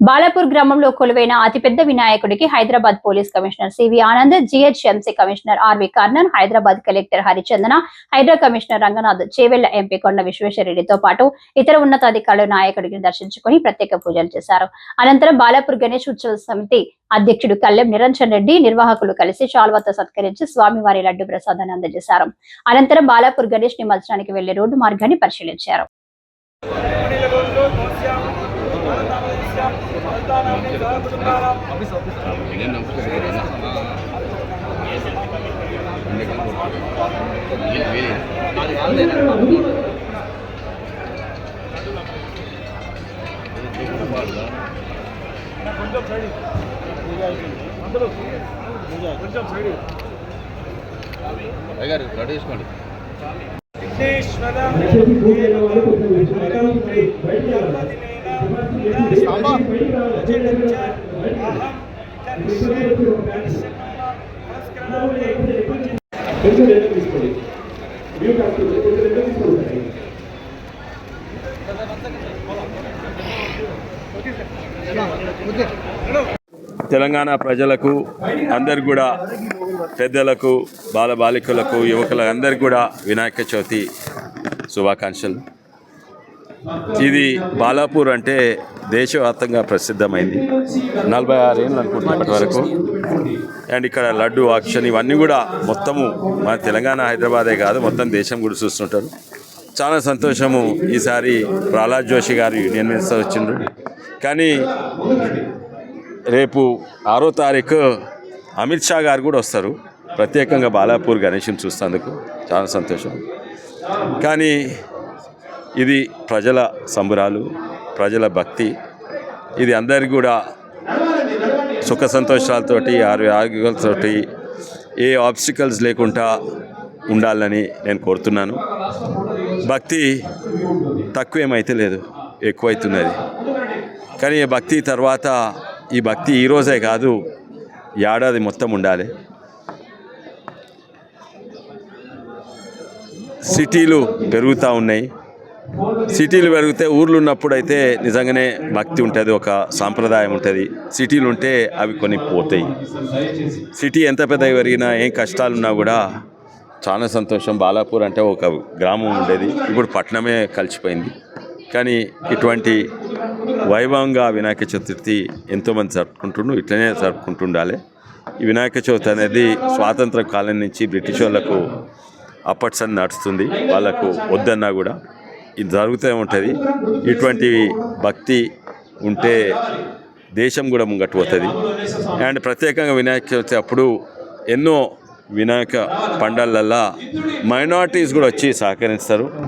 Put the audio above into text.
బాలాపూర్ గ్రామంలో కొలువైన అతిపెద్ద వినాయకుడికి Hyderabad police commissioner CV Anand GHMC commissioner RV Karnan Hyderabad collector Harichandana HYDRAA commissioner Ranganath Chevella MP Konda విశ్వేశ్వరరెడ్డితో పాటు ఇతర ఉన్నతాధికారులు నాయకుడిని దర్శించుకుని ప్రత్యేక పూజలు చేశారు. అనంతరం బాలాపూర్ గణేష్ ఉత్సవ సమితి అధ్యక్షుడు కళ్యం నిరంజన్ రెడ్డి నిర్వాహకులు కలిసి శాల్వతో సత్కరించి స్వామివారి లడ్డు ప్రసాదాన్ని అందజేశారు. అనంతరం బాలాపూర్ గణేష్ నిమజ్జనానికి వెళ్ళే రోడ్డు మార్గాన్ని పరిశీలించారు. కొంచెం సైడ్ చేసుకోండి కొంచెం సైడ్ తీసుకోండి రెడీ చేసుకోండి కొంచెం తీసుకోండి తెలంగాణ ప్రజలకు అందరికి కూడా పెద్దలకు బాలబాలికలకు యువకులకు అందరికి కూడా వినాయక చవితి శుభాకాంక్షలు. ఇది బాలాపూర్ అంటే దేశవ్యాప్తంగా ప్రసిద్ధమైంది. నలభై ఆరు ఏళ్ళు అనుకుంటున్నప్పటి వరకు. అండ్ ఇక్కడ లడ్డు ఆక్షన్ ఇవన్నీ కూడా మొత్తము మన తెలంగాణ హైదరాబాదే కాదు మొత్తం దేశం కూడా చూస్తుంటారు. చాలా సంతోషము ఈసారి ప్రహ్లాద్ జోషి గారు యూనియన్ మినిస్టర్ వచ్చిండ్రు. కానీ రేపు ఆరో తారీఖు అమిత్ షా గారు కూడా వస్తారు. ప్రత్యేకంగా బాలాపూర్ గణేష్ని చూస్తేందుకు చాలా సంతోషం. కానీ ఇది ప్రజల సంబరాలు ప్రజల భక్తి. ఇది అందరికి కూడా సుఖ సంతోషాలతోటి ఆరోగ్యాలతోటి ఏ ఆబ్స్టికల్స్ లేకుండా ఉండాలని నేను కోరుతున్నాను. భక్తి తక్కువేమైతే లేదు ఎక్కువైతున్నది. కానీ ఈ భక్తి తర్వాత ఈ భక్తి ఈరోజే కాదు ఏడాది మొత్తం ఉండాలి. సిటీలు పెరుగుతూ ఉన్నాయి. సిటీలు పెరిగితే ఊర్లు ఉన్నప్పుడు అయితే నిజంగానే భక్తి ఉంటుంది ఒక సాంప్రదాయం ఉంటుంది. సిటీలు ఉంటే అవి కొన్ని పోతాయి. సిటీ ఎంత పెద్దగా పెరిగినా ఏం కష్టాలున్నా కూడా చాలా సంతోషం. బాలాపూర్ అంటే ఒక గ్రామం ఉండేది. ఇప్పుడు పట్టణమే కలిసిపోయింది. కానీ ఇటువంటి వైభవంగా వినాయక చతుర్థి ఎంతోమంది జరుపుకుంటుండ్రు ఇట్లనే జరుపుకుంటుండాలి. ఈ వినాయక చవితి అనేది స్వాతంత్ర కాలం నుంచి బ్రిటిష్ వాళ్ళకు అప్పట్స్ అని నడుస్తుంది. వాళ్ళకు వద్దన్నా కూడా ఇది జరుగుతూ ఉంటుంది. ఇటువంటి భక్తి ఉంటే దేశం కూడా ముంగట్టు పోతుంది. అండ్ ప్రత్యేకంగా వినాయక చవితి అప్పుడు ఎన్నో వినాయక పండాలల్లో మైనార్టీస్ కూడా వచ్చి సహకరిస్తారు.